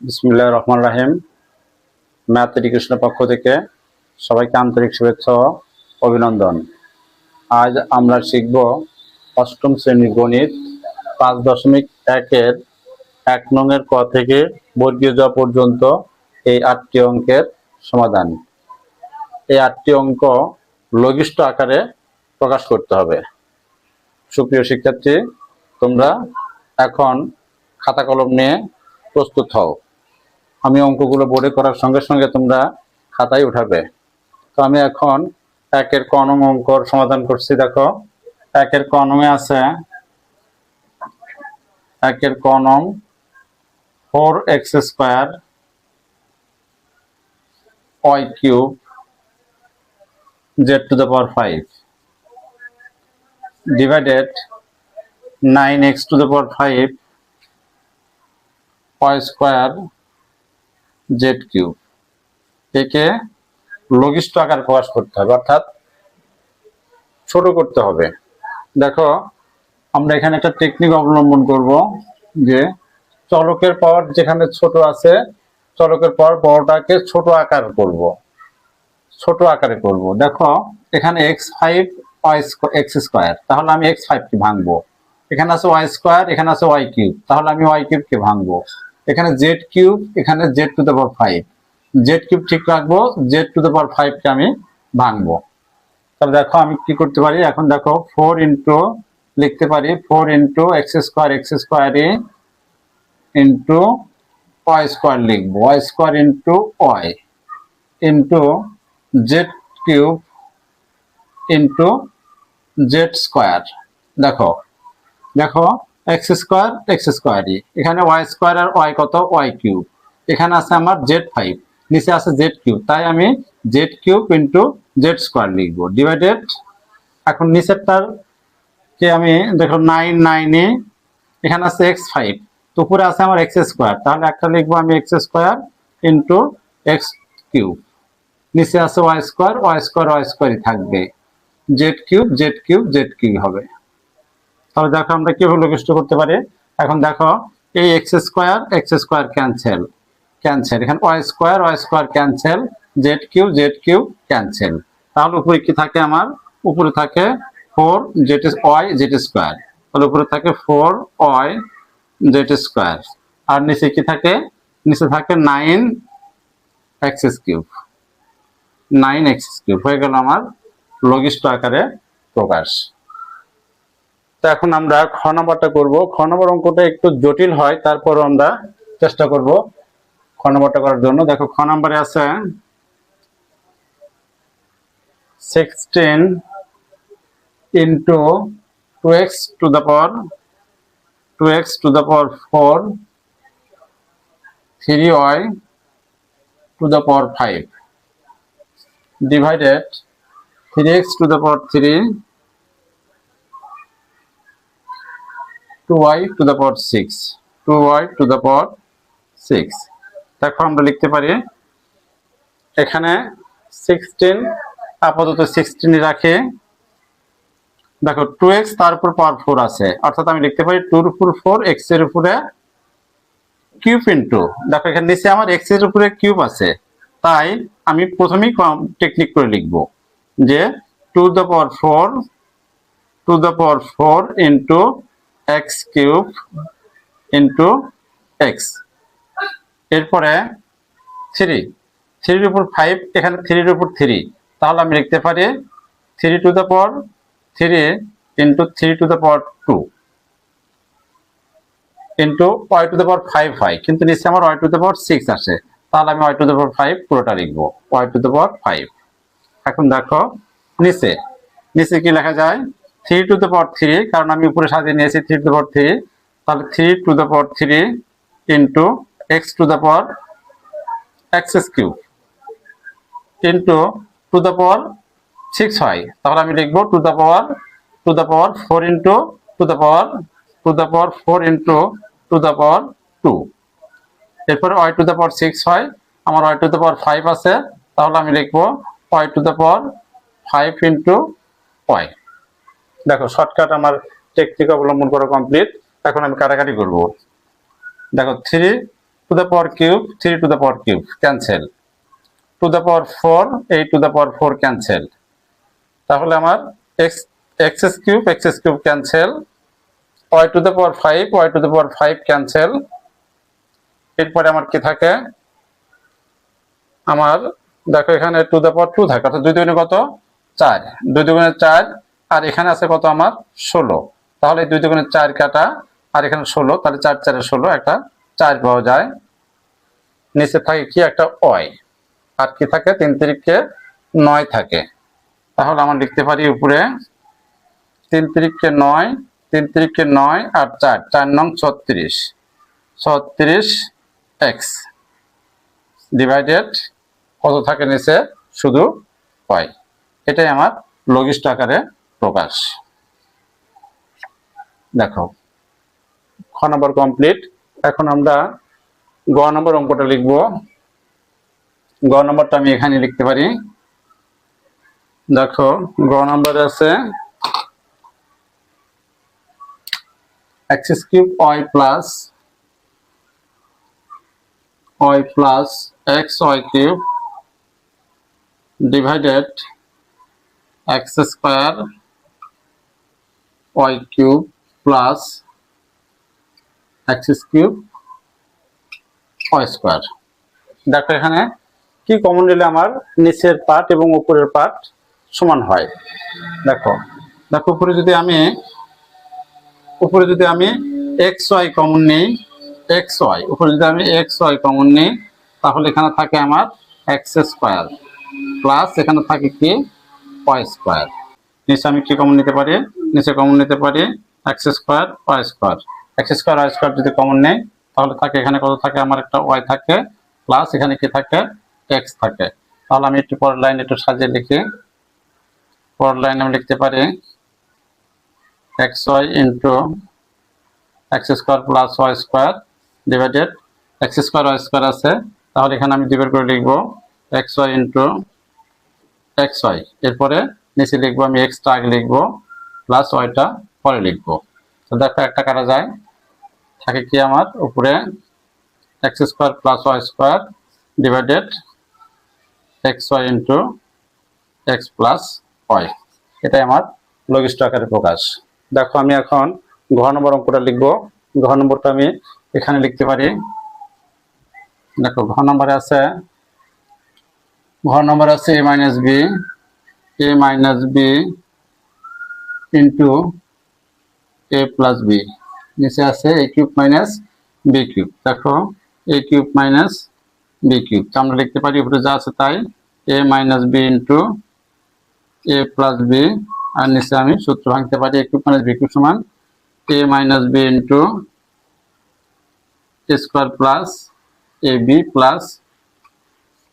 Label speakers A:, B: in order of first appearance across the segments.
A: বিসমুল্লাহ রহমান রাহিম। ম্যাথ এডুকেশনের পক্ষ থেকে সবাইকে আন্তরিক শুভেচ্ছা অভিনন্দন। আজ আমরা শিখব অষ্টম শ্রেণির গণিত, পাঁচ দশমিক একের এক নংয়ের ক থেকে বর্গীয় জ পর্যন্ত এই আটটি অঙ্কের সমাধান। এই আটটি অঙ্ক লঘিষ্ঠ আকারে প্রকাশ করতে হবে। সুপ্রিয় শিক্ষার্থী, তোমরা এখন খাতা কলম নিয়ে প্রস্তুত হও। আমি অঙ্কগুলো বোর্ডে করার সঙ্গে সঙ্গে তোমরা খাতায় উঠাবে। তো আমি এখন একের ক নং অঙ্কর সমাধান করছি, দেখো। একের ক নংয়ে আছে একের ক নং four x square y cube z to the power five divided nine x to the power five y square z cube একে লঘিষ্ঠ আকার প্রকাশ করতে হবে, অর্থাৎ ছোট করতে হবে। দেখো, আমরা এখানে একটা টেকনিক অবলম্বন করব যে চলকের পর যেখানে ছোট আছে, চলকের পর বড়টাকে ছোট আকার করব। ছোট আকারে করব। দেখো, এখানে x five y x square তাহলে আমি এক্স ফাইভকে ভাঙবো। এখানে আছে ওয়াই স্কোয়ার এখানে আছে ওয়াই কিউব তাহলে আমি ওয়াই কিউবকে ভাঙবো। এখানে জেড কিউব এখানে Z to the power five Z cube ঠিক রাখব জেড টু দ্য পাওয়ার ফাইভকে আমি ভাঙবো। তাহলে দেখো আমি কি করতে পারি? এখন দেখো ফোর ইন্টু লিখতে পারি four into x square x স্কোয়ারে ইন্টু ওয়াই স্কোয়ার লিখব। Y square into y into z cube into z square দেখো দেখো এক্স স্কোয়ার এক্স স্কোয়ারই এখানে ওয়াই স্কোয়ার আর ওয়াই কত? ওয়াই কিউব এখানে আছে আমার জেড ফাইভ নিচে আছে জেড কিউব তাই আমি z cube into z square লিখব। ডিভাইডেড এখন নিচেরটার কে আমি দেখো নাইন নাইনে এখানে আছে এক্স ফাইভ তো উপরে আছে আমার এক্স স্কোয়ার তাহলে একটা লিখব আমি x square into x cube নিচে আছে y square y square y স্কোয়ারই থাকবে। Z cube z cube z cube হবে। তাহলে দেখো আমরা কীভাবে লঘিষ্ঠ করতে পারি? এখন দেখো, এই x square x square cancel cancel এখানে y square y square cancel z q z q cancel তাহলে উপরে কি থাকে আমার? উপরে থাকে four z y z square তাহলে উপরে থাকে ফোর ওয়াই জেড স্কোয়ার আর নিচে কি থাকে? নিচে থাকে nine x cube nine x cube হয়ে গেল আমার লঘিষ্ঠ আকারে প্রকাশ। এখন আমরা খ নাম্বারটা করব। খ নম্বর অঙ্কটা একটু জটিল হয় তারপর আমরা চেষ্টা করব খ নম্বরটা করার জন্য। দেখো, খ নম্বরে আছে sixteen into two x to the power two x to the power four three y to the power five divided three x to the power three two y to the power six two y to the power six দেখো আমরা লিখতে পারি, এখানে sixteen আপাতত সিক্সটিনে রাখে। দেখো two x তার উপর পাওয়ার ফোর আছে, অর্থাৎ আমি লিখতে পারি টুর উপর ফোর এক্সের উপরে কিউব ইন্টু দেখো এখানে নিচে আমার এক্সের উপরে কিউব আছে, তাই আমি প্রথমেই টেকনিক করে লিখব যে to the power four to the power four into x cube into x এরপরে থ্রি থ্রির উপর ফাইভ এখানে থ্রির উপর থ্রি তাহলে আমি লিখতে পারি three to the power three into three to the power two into y to the power five হয়। কিন্তু নিচে আমার y to the power six আসে। তাহলে আমি y to the power five পুরোটা লিখব। Y to the power five এখন দেখো, নিচে। নিচে কি লেখা যায়? Three to the power three কারণ আমি উপরে সাজিয়ে নিয়েছি three to the power three তাহলে three to the power three into x to the power x cube into to the power six হয় তাহলে আমি লিখব to the power to the power four into to the power to the power four into to the power two এরপরে y to the power six হয় আমার y to the power five আছে তাহলে আমি লিখব y to the power five into y দেখো shortcut আমার technique অবলম্বন করা কমপ্লিট এখন আমি কাটাকাটি করব। দেখো three to the power cube three to the power cube cancel to the power four eight to the power four cancel তাহলে আমার x x's cube x's cube cancel y to the power five y to the power five cancel এরপরে আমার কি থাকে? আমার, দেখো এখানে two the power two থাকে, অর্থাৎ দুই দুগুণে কত? চার। দুই দুগুণে চার আর এখানে আছে কত আমার? ষোলো। তাহলে দুই দুগুণে চার কাটা, আর এখানে ষোলো, তাহলে চার চারে ষোলো, একটা চার পাওয়া যায়। নিচে থাকে কি? একটা অয় আর কি থাকে? তিন তারিখে নয় থাকে। তাহলে আমরা লিখতে পারি উপরে, তিন তারিখকে নয়, তিন তারিখকে নয় আর চার। চার নং ছত্রিশ। ছত্রিশ এক্স। ডিভাইডেড কত থাকে নিচে? শুধু হয় এটাই আমার লঘিষ্ঠ আকারে প্রকাশ। দেখো, খ নম্বর কমপ্লিট এখন আমরা গ নম্বর অঙ্কটা লিখব। গ নম্বরটা আমি এখানে লিখতে পারি। দেখো, গ নম্বরে আছে x cube y plus y plus x y cube divided x square y cube plus x cube y square. দেখো এখানে কি কমন নিলে আমার নিচের পার্ট এবং উপরের পার্ট সমান হয়। দেখো দেখো উপরে যদি আমি, উপরে যদি আমি এক্স ওয়াই কমন নিই এক্স ওয়াই উপরে যদি আমি এক্স ওয়াই কমন নিই, তাহলে এখানে থাকে আমার এক্স স্কোয়ার প্লাস এখানে থাকে কি ওয়াই স্কোয়ার। নিচে আমি কি কমন নিতে পারি? নিচে কমন নিতে পারি x square y square x square y square যদি কমন নেই, তাহলে থাকে এখানে কত থাকে? আমার একটা ওয়াই থাকে প্লাস এখানে কি থাকে? এক্স থাকে। তাহলে আমি একটু পরের লাইন একটু সাজিয়ে লিখি। পরের লাইন আমি লিখতে পারি x y into x square plus y square divided x square y square আছে। তাহলে এখানে আমি ডিভাইড করে লিখব x y into x y এরপরে নিচে লিখব আমি এক্সটা আগে লিখব। প্লাস ওয়াইটা পরে লিখব। তো দেখো একটা কাটা যায়। থাকে কি আমার? উপরে x square plus y square divided x y into x plus y এটাই আমার লঘিষ্ঠ আকারে প্রকাশ। দেখো আমি এখন ঘ নম্বর অঙ্কটা লিখব। ঘ নম্বরটা আমি এখানে লিখতে পারি। দেখো ঘ নম্বরে আছে, ঘ নম্বর আছে a minus b a minus b into a plus b নিচে আছে a cube minus b cube দেখো a cube minus b cube আমরা লিখতে পারি, উপরে যা আছে তাই। A minus b into a plus b আর নিচে আমি সূত্র ভাঙতে পারি a cube minus b cube সমান a minus b into square plus a b plus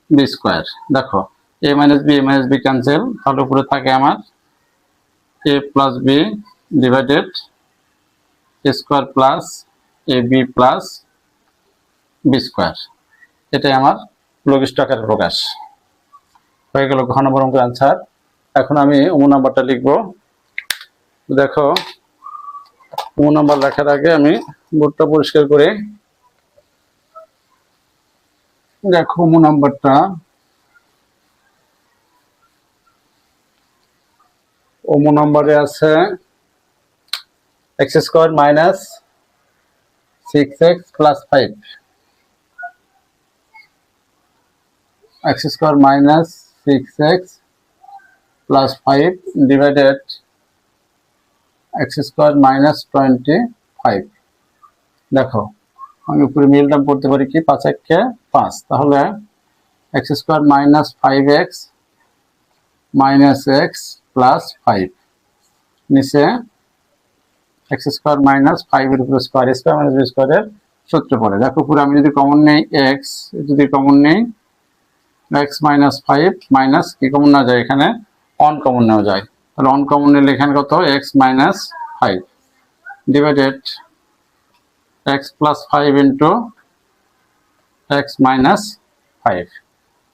A: b square দেখো a minus b a minus b cancel তাহলে উপরে থাকে আমার a plus b divided a square plus a b plus b square এটাই আমার লঘিষ্ঠ আকারের প্রকাশ। হয়ে গেল ঘ নম্বর আনসার এখন আমি উমু নাম্বারটা লিখব। দেখো, উমু নাম্বার লেখার আগে আমি বোর্ডটা পরিষ্কার করে। দেখো, উমু নাম্বারটা ওমো নম্বরে আছে x square minus six x plus five. X square minus six x plus five divided x square minus twenty five. দেখো, আমি উপরে মিলটা পড়তে পারি কি? পাঁচ এককে পাঁচ। তাহলে x square minus five x minus x plus five নিচে এক্স স্কোয়ার মাইনাস ফাইভের উপরে স্কোয়ার স্কোয়ার মাইনাস স্কোয়ারের সূত্র পড়ে। দেখো, পুরো আমি যদি কমন নেই এক্স যদি কমন নেই এক্স মাইনাস ফাইভ মাইনাস কি কমন না যায় এখানে? অন কমন নেওয়া যায়। তাহলে অন কমন নিলে এখানে কত? X minus five divided x plus five into x minus five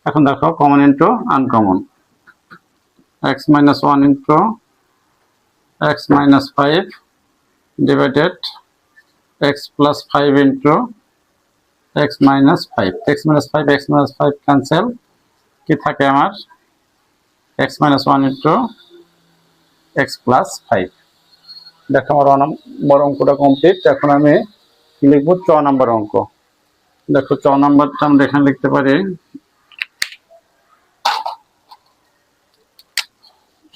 A: এখন দেখো common into uncommon x minus 1 into x minus 5 divided x plus 5 into x minus five x minus five x minus five cancel কি থাকে আমার? X minus one into x plus five দেখো আমার নম্বর অঙ্কটা complete এখন আমি লিখব? চ নম্বর অঙ্ক। দেখো চ নম্বরটা আমরা এখানে লিখতে পারি।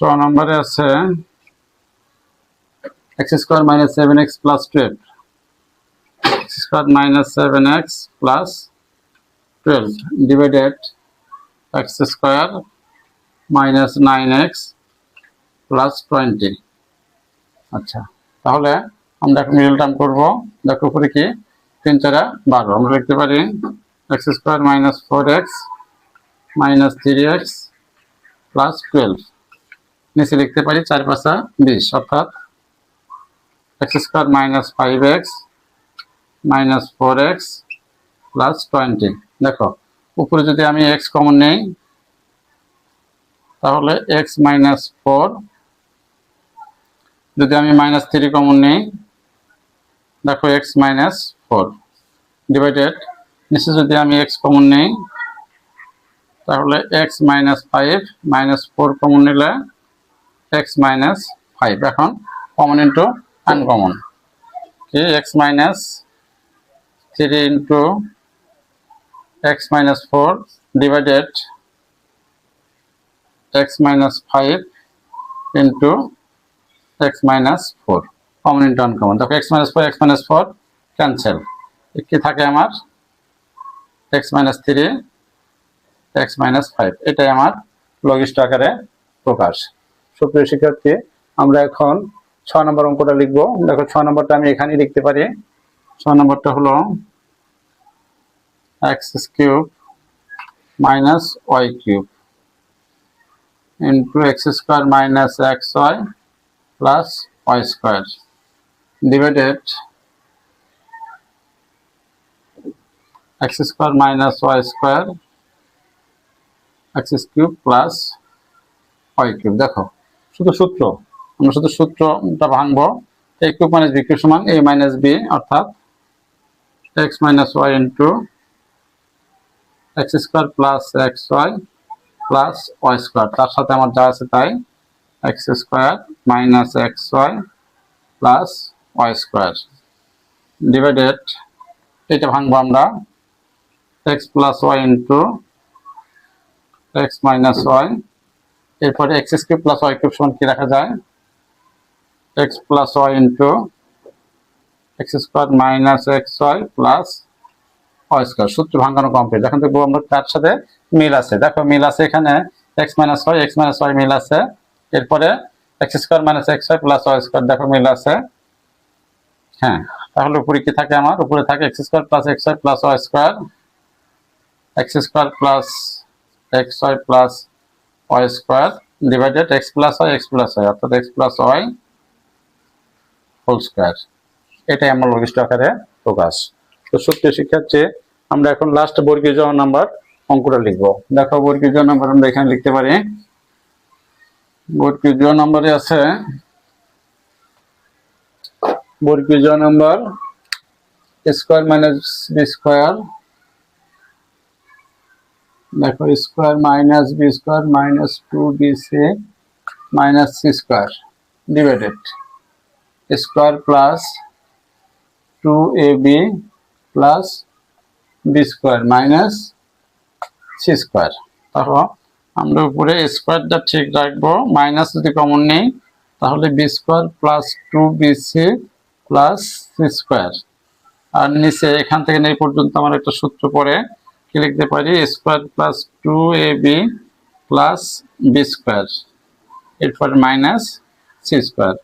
A: চ নম্বরে আছে x square minus seven x plus twelve x square minus seven x plus twelve divided x square minus nine x plus twenty আচ্ছা তাহলে আমরা এখন মিডল টার্ম করব। দেখো উপরে কি? তিন চারা বারো। আমরা লিখতে পারি x square minus four x minus three x plus twelve নিচে লিখতে পারি চার পাঁচা বিশ, অর্থাৎ x square minus five x minus four x plus twenty দেখো, উপরে যদি আমি এক্স কমন নেই, তাহলে এক্স মাইনাস ফোর যদি আমি মাইনাস থ্রি কমন নেই, দেখো এক্স মাইনাস ফোর ডিভাইডেড নিচে যদি আমি এক্স কমন নেই, তাহলে x minus five minus four common নিলে এক্স মাইনাস ফাইভ এখন কমন ইন্টু আনকমন কি x minus three into x minus four divided x minus five into x minus four common into uncommon দেখো x minus four x minus four cancel কি থাকে আমার? X minus three x minus five এটাই আমার লঘিষ্ঠ আকারে প্রকাশ। সুপ্রিয় শিক্ষার্থী, আমরা এখন ছ নম্বর অঙ্কটা লিখব। দেখো ছ নম্বরটা আমি এখানেই লিখতে পারি। ছ নম্বরটা হলো x cube minus y cube into x square minus x y plus y square divided x square minus y square x cube plus y cube দেখো শুধু সূত্র। আমরা শুধু সূত্রটা ভাঙবো। A cube minus b cube সমান এ মাইনাস বি অর্থাৎ x minus y into x square plus x y plus y square তার সাথে আমার যা আছে তাই x square minus x y plus y square divided এটা ভাঙবো আমরা। X plus y into x minus y এরপরে x cube plus y cube সমান কি রাখা যায়? X plus y into x square minus x y plus y square সূত্র ভাঙানো কমপ্লিট এখন দেখব আমরা তার সাথে মিল আছে। দেখো মিল আছে এখানে x minus y x minus y মিল আছে। এরপরে x square minus x y plus y square দেখো মিল আছে। হ্যাঁ তাহলে উপরে কি থাকে আমার? উপরে থাকে x square plus x y plus y square x square plus x y plus y square divided x plus y x plus y অর্থাৎ x plus y whole square এটাই আমার লঘিষ্ঠ আকারে প্রকাশ। তো সত্যি শিক্ষার্থী আমরা এখন লাস্ট বর্গীয় নাম্বার অঙ্কটা লিখব। দেখো, বর্গীয় নাম্বার আমরা এখানে লিখতে পারি। বর্গীয় নম্বরে আছে, বর্গীয় number square minus b square দেখো square minus b square minus two b c minus c square divided square plus two a b plus b square minus c square তারপর আমরা উপরে স্কোয়ারটা ঠিক রাখব মাইনাস যদি কমন নেই, তাহলে b square plus two b c plus c square আর নিচে, এখান থেকে এই পর্যন্ত আমার একটা সূত্র পড়ে কি লিখতে পারি? Square plus two a b plus b square. এরপর মাইনাস সি স্কোয়ার।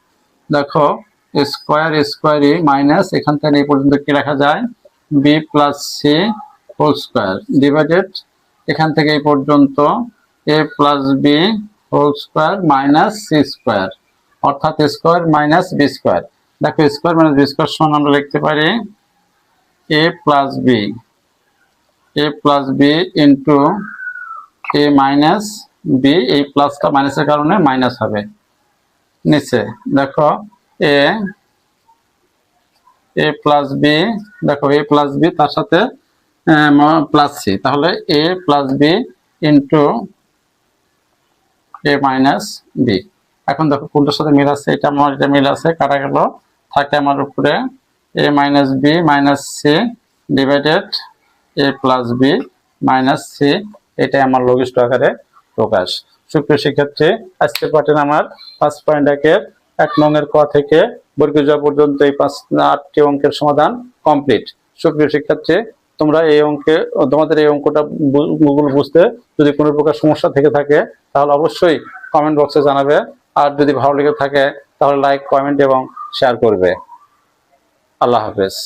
A: দেখো, স্কোয়ার স্কোয়ারই মাইনাস, এখান থেকে এই পর্যন্ত কি রাখা যায়? B plus c whole square divided. এখান থেকে এই পর্যন্ত a plus b whole square minus c square. অর্থাৎ স্কোয়ার মাইনাস বি স্কোয়ার। দেখো, স্কোয়ার মাইনাস বি স্কোয়ার সমান আমরা লিখতে পারি a plus b. A plus b into a minus b এই প্লাসটা মাইনাসের কারণে মাইনাস হবে। নিচে, দেখো এ এ প্লাস বি দেখো এ প্লাস বি তার সাথে প্লাস সি তাহলে a plus b into a minus b এখন দেখো, কোনটার সাথে মিল আছে? এটা আমার, এটা মিল আছে, কাটা গেল। থাকে আমার উপরে a minus b minus c divided a plus b minus c এটাই আমার লঘিষ্ঠ আকারে প্রকাশ। সুপ্রিয় শিক্ষার্থী আজকে পাঠেন আমার পাঁচ পয়েন্ট একের এক নঙের ক থেকে বর্গীয় পর্যন্ত এই পাঁচ, আটটি অঙ্কের সমাধান কমপ্লিট সুপ্রিয় শিক্ষার্থী, তোমরা এই অঙ্কে, তোমাদের এই অঙ্কটা গুগল বুঝতে যদি কোনো প্রকার সমস্যা থেকে থাকে, তাহলে অবশ্যই কমেন্ট বক্সে জানাবে। আর যদি ভালো লেগে থাকে, তাহলে লাইক কমেন্ট এবং শেয়ার করবে। আল্লাহ হাফেজ।